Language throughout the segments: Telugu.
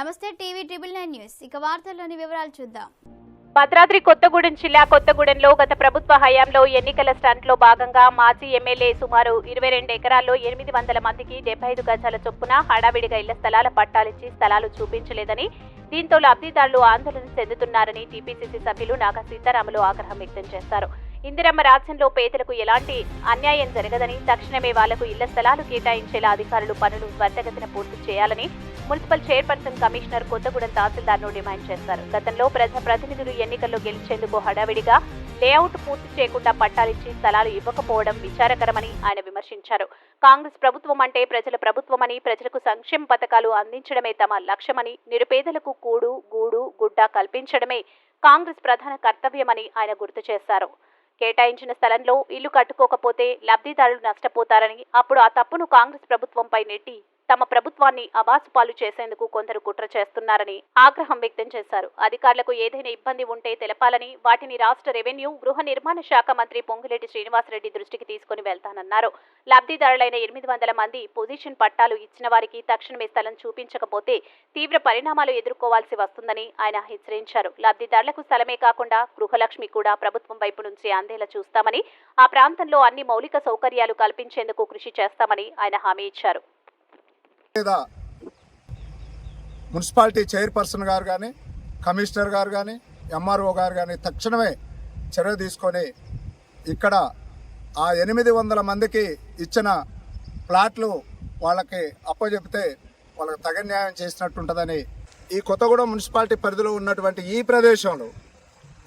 నమస్తే టీవీ ట్రిబుల్ నైన్ న్యూస్. ఇక వార్తల్లోని వివరాలు చూద్దాం. భద్రాద్రి కొత్తగూడెం జిల్లా కొత్తగూడెంలో గత ప్రభుత్వ హయాంలో ఎన్నికల స్టంట్లో భాగంగా మాజీ ఎమ్మెల్యే సుమారు ఇరవై రెండు ఎకరాల్లో ఎనిమిది వందల మందికి డెబ్బై ఐదు గజాల చొప్పున హడావిడిగా ఇళ్ళ స్థలాల పట్టాలిచ్చి స్థలాలు చూపించలేదని దీంతో లబ్ధిదారులు ఆందోళన చెందుతున్నారని టీపీసీసీ సభ్యులు నాగ సీతారాములు ఆగ్రహం వ్యక్తం చేశారు. ఇందిరమ్మ రాజ్యంలో పేదలకు ఎలాంటి అన్యాయం జరగదని తక్షణమే వాళ్ళకు ఇళ్ళ స్థలాలు కేటాయించేలా అధికారులు పనులు త్వరితగతిన పూర్తి చేయాలని మున్సిపల్ చైర్పర్సన్ కమిషనర్ కొత్తగూడెం తహసీల్దార్ను డిమాండ్ చేశారు. గతంలో ప్రజాప్రతినిధులు ఎన్నికల్లో గెలిచేందుకు హడావిడిగా లేఅవుట్ పూర్తి చేయకుండా పట్టాలిచ్చి స్థలాలు ఇవ్వకపోవడం విచారకరమని ఆయన విమర్శించారు. కాంగ్రెస్ ప్రభుత్వం అంటే ప్రజల ప్రభుత్వమని ప్రజలకు సంక్షేమ పథకాలు అందించడమే తమ లక్ష్యమని నిరుపేదలకు కూడు గూడు గుడ్డ కల్పించడమే కాంగ్రెస్ ప్రధాన కర్తవ్యమని ఆయన గుర్తు చేశారు. కేటాయించిన స్థలంలో ఇల్లు కట్టుకోకపోతే లబ్ధిదారులు నష్టపోతారని అప్పుడు ఆ తప్పును కాంగ్రెస్ ప్రభుత్వంపై నెట్టి తమ ప్రభుత్వాన్ని అబాసుపాలు చేసేందుకు కొందరు కుట్ర చేస్తున్నారని ఆగ్రహం వ్యక్తం చేశారు. అధికారులకు ఏదైనా ఇబ్బంది ఉంటే తెలపాలని వాటిని రాష్ట్ర రెవెన్యూ గృహ నిర్మాణ శాఖ మంత్రి పొంగులేటి శ్రీనివాసరెడ్డి దృష్టికి తీసుకుని వెళ్తానన్నారు. లబ్ధిదారులైన ఎనిమిది వందల మంది పొజిషన్ పట్టాలు ఇచ్చిన వారికి తక్షణమే స్థలం చూపించకపోతే తీవ్ర పరిణామాలు ఎదుర్కోవాల్సి వస్తుందని ఆయన హెచ్చరించారు. లబ్ధిదారులకు స్థలమే కాకుండా గృహలక్ష్మి కూడా ప్రభుత్వం వైపు నుంచి అందేలా చూస్తామని ఆ ప్రాంతంలో అన్ని మౌలిక సౌకర్యాలు కల్పించేందుకు కృషి చేస్తామని ఆయన హామీ ఇచ్చారు. లేదా మున్సిపాలిటీ చైర్పర్సన్ గారు కానీ కమిషనర్ గారు కానీ ఎంఆర్ఓ గారు కానీ తక్షణమే చర్య తీసుకొని ఇక్కడ ఆ ఎనిమిది వందల మందికి ఇచ్చిన ప్లాట్లు వాళ్ళకి అప్పచెప్తే వాళ్ళకి తగ న్యాయం చేసినట్టుంటుందని ఈ కొత్తగూడెం మున్సిపాలిటీ పరిధిలో ఉన్నటువంటి ఈ ప్రదేశంలో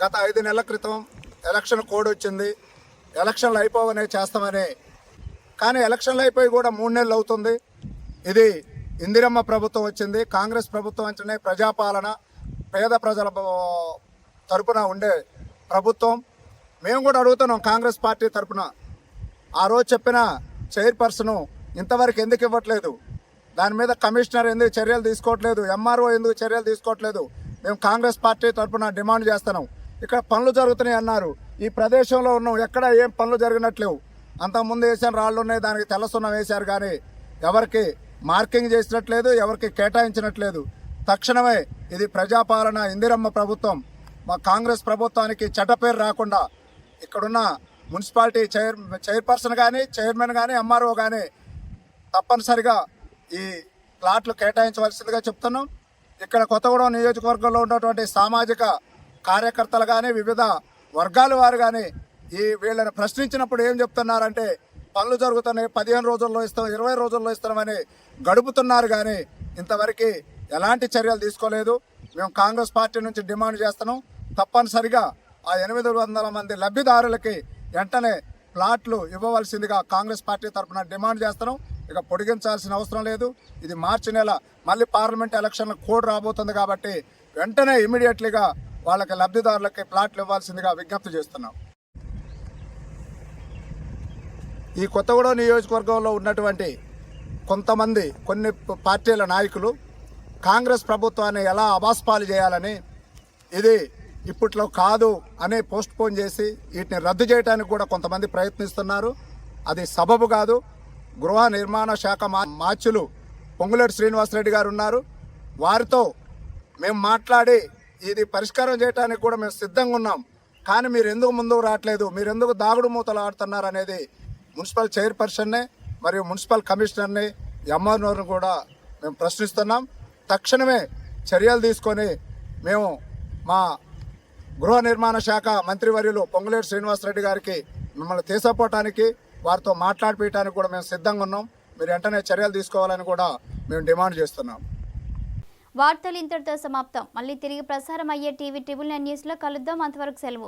గత ఐదు నెలల క్రితం ఎలక్షన్ కోడ్ వచ్చింది. ఎలక్షన్లు అయిపోవనే చేస్తామని. కానీ ఎలక్షన్లు అయిపోయి కూడా మూడు నెలలు అవుతుంది. ఇది ఇందిరమ్మ ప్రభుత్వం వచ్చింది కాంగ్రెస్ ప్రభుత్వం అంటేనే ప్రజాపాలన పేద ప్రజల తరపున ఉండే ప్రభుత్వం. మేము కూడా అడుగుతున్నాం కాంగ్రెస్ పార్టీ తరపున. ఆ రోజు చెప్పిన చైర్పర్సన్ ఇంతవరకు ఎందుకు ఇవ్వట్లేదు? దాని మీద కమిషనర్ ఎందుకు చర్యలు తీసుకోవట్లేదు? ఎంఆర్ఓ ఎందుకు చర్యలు తీసుకోవట్లేదు? మేము కాంగ్రెస్ పార్టీ తరపున డిమాండ్ చేస్తున్నాం. ఇక్కడ పనులు జరుగుతున్నాయి అన్నారు. ఈ ప్రదేశంలో ఉన్నాం. ఎక్కడ ఏం పనులు జరిగినట్లేవు. అంతకుముందు వేసిన రాళ్ళు ఉన్నాయి దానికి తెల్లసున్నం వేశారు కానీ ఎవరికి మార్కింగ్ చేసినట్లేదు ఎవరికి కేటాయించినట్లేదు. తక్షణమే ఇది ప్రజాపాలన ఇందిరమ్మ ప్రభుత్వం. మా కాంగ్రెస్ ప్రభుత్వానికి చెడ్డ పేరు రాకుండా ఇక్కడున్న మున్సిపాలిటీ చైర్ చైర్పర్సన్ కానీ చైర్మన్ కానీ ఎంఆర్ఓ కానీ తప్పనిసరిగా ఈ ప్లాట్లు కేటాయించవలసిందిగా చెప్తున్నాం. ఇక్కడ కొత్తగూడెం నియోజకవర్గంలో ఉన్నటువంటి సామాజిక కార్యకర్తలు కానీ వివిధ వర్గాల వారు కానీ ఈ వీళ్ళని ప్రశ్నించినప్పుడు ఏం చెప్తున్నారంటే పనులు జరుగుతున్నాయి. పదిహేను రోజుల్లో ఇస్తాం ఇరవై రోజుల్లో ఇస్తామని గడుపుతున్నారు కానీ ఇంతవరకు ఎలాంటి చర్యలు తీసుకోలేదు. మేము కాంగ్రెస్ పార్టీ నుంచి డిమాండ్ చేస్తున్నాం. తప్పనిసరిగా ఆ ఎనిమిది వందల మంది లబ్ధిదారులకి వెంటనే ప్లాట్లు ఇవ్వవలసిందిగా కాంగ్రెస్ పార్టీ తరఫున డిమాండ్ చేస్తున్నాం. ఇక పొడిగించాల్సిన అవసరం లేదు. ఇది మార్చి నెల మళ్ళీ పార్లమెంట్ ఎలక్షన్ కోడ్ రాబోతుంది కాబట్టి వెంటనే ఇమీడియట్లీగా వాళ్ళకి లబ్ధిదారులకి ప్లాట్లు ఇవ్వాల్సిందిగా విజ్ఞప్తి చేస్తున్నాం. ఈ కొత్తగూడెం నియోజకవర్గంలో ఉన్నటువంటి కొంతమంది కొన్ని పార్టీల నాయకులు కాంగ్రెస్ ప్రభుత్వాన్ని ఎలా అబాస్పాలు చేయాలని ఇది ఇప్పట్లో కాదు అనే పోస్ట్ పోన్ చేసి వీటిని రద్దు చేయడానికి కూడా కొంతమంది ప్రయత్నిస్తున్నారు. అది సబబు కాదు. గృహ నిర్మాణ శాఖ మా మార్చులు పొంగులేటి శ్రీనివాసరెడ్డి గారు ఉన్నారు. వారితో మేము మాట్లాడి ఇది పరిష్కారం చేయడానికి కూడా మేము సిద్ధంగా ఉన్నాం. కానీ మీరు ఎందుకు ముందుకు రావట్లేదు? మీరు ఎందుకు దాగుడు మూతలు ఆడుతున్నారు అనేది మున్సిపల్ చైర్పర్సన్ని మరియు మున్సిపల్ కమిషనర్ని ఎంఆర్ఓను కూడా మేము ప్రశ్నిస్తున్నాం. తక్షణమే చర్యలు తీసుకొని మేము మా గృహ నిర్మాణ శాఖ మంత్రివర్యులు పొంగులేటి శ్రీనివాసరెడ్డి గారికి మిమ్మల్ని తీసపోవటానికి వారితో మాట్లాడిపించడానికి కూడా మేము సిద్ధంగా ఉన్నాం. మీరు వెంటనే చర్యలు తీసుకోవాలని కూడా మేము డిమాండ్ చేస్తున్నాం. వార్తలు ఇంతటితో సమాప్తం. మళ్ళీ తిరిగి ప్రసారం అయ్యే టీవీ ట్రిబుల్ నైన్ న్యూస్లో కలుద్దాం. అంతవరకు సెలవు.